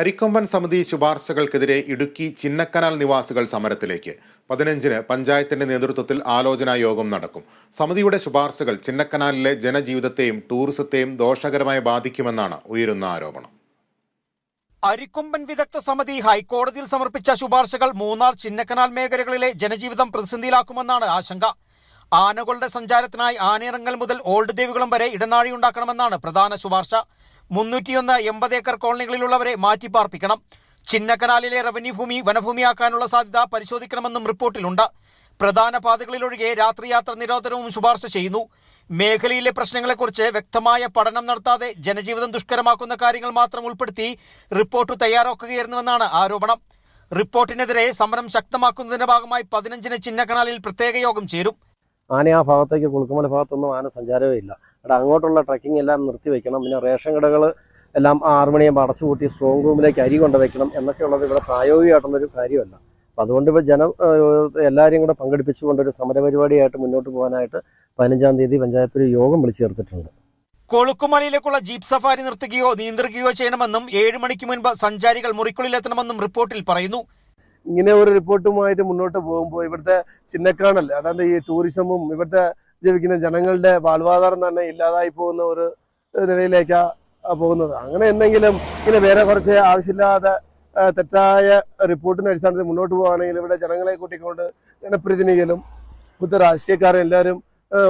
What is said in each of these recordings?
അരിക്കൊമ്പൻ സമിതി ശുപാർശകൾക്കെതിരെ ഇടുക്കി ചിന്നക്കനാൽ നിവാസികൾ സമരത്തിലേക്ക്. പതിനഞ്ചിന് പഞ്ചായത്തിന്റെ നേതൃത്വത്തിൽ ആലോചനാ യോഗം നടക്കും. സമിതിയുടെ ശുപാർശകൾ ചിന്നക്കനാലിലെ ജനജീവിതത്തെയും ടൂറിസത്തെയും ദോഷകരമായി ബാധിക്കുമെന്നാണ് ഉയരുന്ന ആരോപണം. അരിക്കൊമ്പൻ വിദഗ്ധ സമിതി ഹൈക്കോടതിയിൽ സമർപ്പിച്ച ശുപാർശകൾ മൂന്നാർ ചിന്നക്കനാൽ മേഖലകളിലെ ജനജീവിതം പ്രതിസന്ധിയിലാക്കുമെന്നാണ് ആശങ്ക. ആനകളുടെ സഞ്ചാരത്തിനായി ആനയിറങ്ങൽ മുതൽ ഓൾഡ് ദേവികുളം വരെ ഇടനാഴി ഉണ്ടാക്കണമെന്നാണ് പ്രധാന ശുപാർശ. മുന്നൂറ്റിയൊന്ന് എൺപത് ഏക്കർ കോളനികളിലുള്ളവരെ മാറ്റിപ്പാർപ്പിക്കണം. ചിന്നക്കനാലിലെ റവന്യൂ ഭൂമി വനഭൂമിയാക്കാനുള്ള സാധ്യത പരിശോധിക്കണമെന്നും റിപ്പോർട്ടിലുണ്ട്. പ്രധാന പാതകളിലൊഴികെ രാത്രിയാത്ര നിരോധനവും ശുപാർശ ചെയ്യുന്നു. മേഖലയിലെ പ്രശ്നങ്ങളെക്കുറിച്ച് വ്യക്തമായ പഠനം നടത്താതെ ജനജീവിതം ദുഷ്കരമാക്കുന്ന കാര്യങ്ങൾ മാത്രം ഉൾപ്പെടുത്തി റിപ്പോർട്ട് തയ്യാറാക്കുകയായിരുന്നുവെന്നാണ് ആരോപണം. റിപ്പോർട്ടിനെതിരെ സമരം ശക്തമാക്കുന്നതിന്റെ ഭാഗമായി പതിനഞ്ചിന് ചിന്നക്കനാലിൽ പ്രത്യേക യോഗം ചേരും. ആന ആ ഭാഗത്തേക്ക് കുളുക്കുമല ഭാഗത്തൊന്നും ആന സഞ്ചാരമേ ഇല്ല. അവിടെ അങ്ങോട്ടുള്ള ട്രക്കിംഗ് എല്ലാം നിർത്തി വെക്കണം. പിന്നെ റേഷൻ കടകൾ എല്ലാം ആറു അടച്ചു അടച്ചുപൂട്ടി സ്ട്രോങ് റൂമിലേക്ക് അരി കൊണ്ടുവയ്ക്കണം എന്നൊക്കെയുള്ളത് ഇവിടെ പ്രായോഗികമായിട്ടുള്ളൊരു കാര്യമല്ല. അപ്പം അതുകൊണ്ട് ഇപ്പോൾ ജനം എല്ലാവരെയും കൂടെ പങ്കെടുപ്പിച്ചുകൊണ്ടൊരു സമരപരിപാടിയായിട്ട് മുന്നോട്ട് പോകാനായിട്ട് പതിനഞ്ചാം തീയതി പഞ്ചായത്തിൽ ഒരു യോഗം വിളിച്ചു ചേർത്തിട്ടുണ്ട്. കൊളുക്കുമലയിലേക്കുള്ള ജീപ്പ് സഫാരി നിർത്തുകയോ നിയന്ത്രിക്കുകയോ ചെയ്യണമെന്നും ഏഴ് മണിക്ക് മുൻപ് സഞ്ചാരികൾ മുറിക്കുള്ളിലെത്തണമെന്നും റിപ്പോർട്ടിൽ പറയുന്നു. ഇങ്ങനെ ഒരു റിപ്പോർട്ടുമായിട്ട് മുന്നോട്ട് പോകുമ്പോൾ ഇവിടുത്തെ ചിന്നക്കാണല്ലേ അതായത് ഈ ടൂറിസമും ഇവിടുത്തെ ജീവിക്കുന്ന ജനങ്ങളുടെ വാൽവാധാരം തന്നെ ഇല്ലാതായി പോകുന്ന ഒരു നിലയിലേക്കാണ് പോകുന്നത്. അങ്ങനെ എന്തെങ്കിലും ഇങ്ങനെ വേറെ കുറച്ച് ആവശ്യമില്ലാതെ തെറ്റായ റിപ്പോർട്ടിന്റെ അടിസ്ഥാനത്തിൽ മുന്നോട്ട് പോകുകയാണെങ്കിൽ ഇവിടെ ജനങ്ങളെ കൂട്ടിക്കൊണ്ട് ജനപ്രതിനിധികളും ഇവിടുത്തെ രാഷ്ട്രീയക്കാരും എല്ലാവരും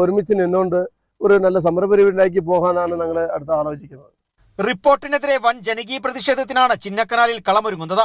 ഒരുമിച്ച് നിന്നുകൊണ്ട് ഒരു നല്ല സമരപരിപാടിയിലേക്ക് പോകാനാണ് ഞങ്ങൾ അടുത്ത ആലോചിക്കുന്നത്. റിപ്പോർട്ടിനെതിരെ വൻ ജനകീയ പ്രതിഷേധത്തിനാണ് ചിന്നക്കനാലിൽ കളമൊരുങ്ങുന്നത്.